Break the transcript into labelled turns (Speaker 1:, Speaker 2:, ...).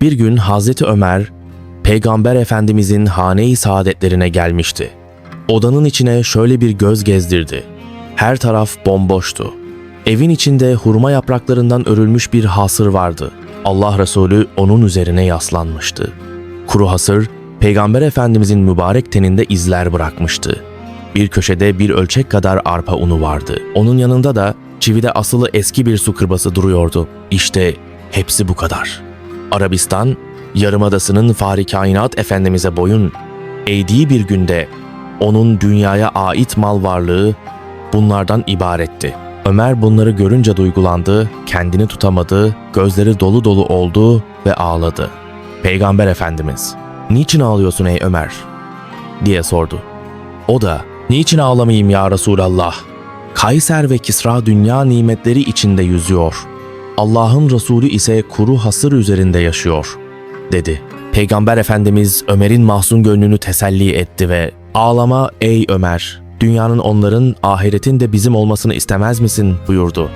Speaker 1: Bir gün Hazreti Ömer, Peygamber Efendimizin hane-i saadetlerine gelmişti. Odanın içine şöyle bir göz gezdirdi. Her taraf bomboştu. Evin içinde hurma yapraklarından örülmüş bir hasır vardı. Allah Resulü onun üzerine yaslanmıştı. Kuru hasır, Peygamber Efendimizin mübarek teninde izler bırakmıştı. Bir köşede bir ölçek kadar arpa unu vardı. Onun yanında da çivide asılı eski bir su kırbası duruyordu. İşte hepsi bu kadar. Arabistan, Yarımadası'nın Fahri Kainat Efendimiz'e boyun eğdiği bir günde onun dünyaya ait mal varlığı bunlardan ibaretti. Ömer bunları görünce duygulandı, kendini tutamadı, gözleri dolu dolu oldu ve ağladı. Peygamber Efendimiz, "Niçin ağlıyorsun ey Ömer?" diye sordu. O da, "Niçin ağlamayayım ya Resulallah? Kayser ve Kisra dünya nimetleri içinde yüzüyor. Allah'ın Resulü ise kuru hasır üzerinde yaşıyor." dedi. Peygamber Efendimiz Ömer'in mahzun gönlünü teselli etti ve "Ağlama ey Ömer, dünyanın onların, ahiretin de bizim olmasını istemez misin?" buyurdu.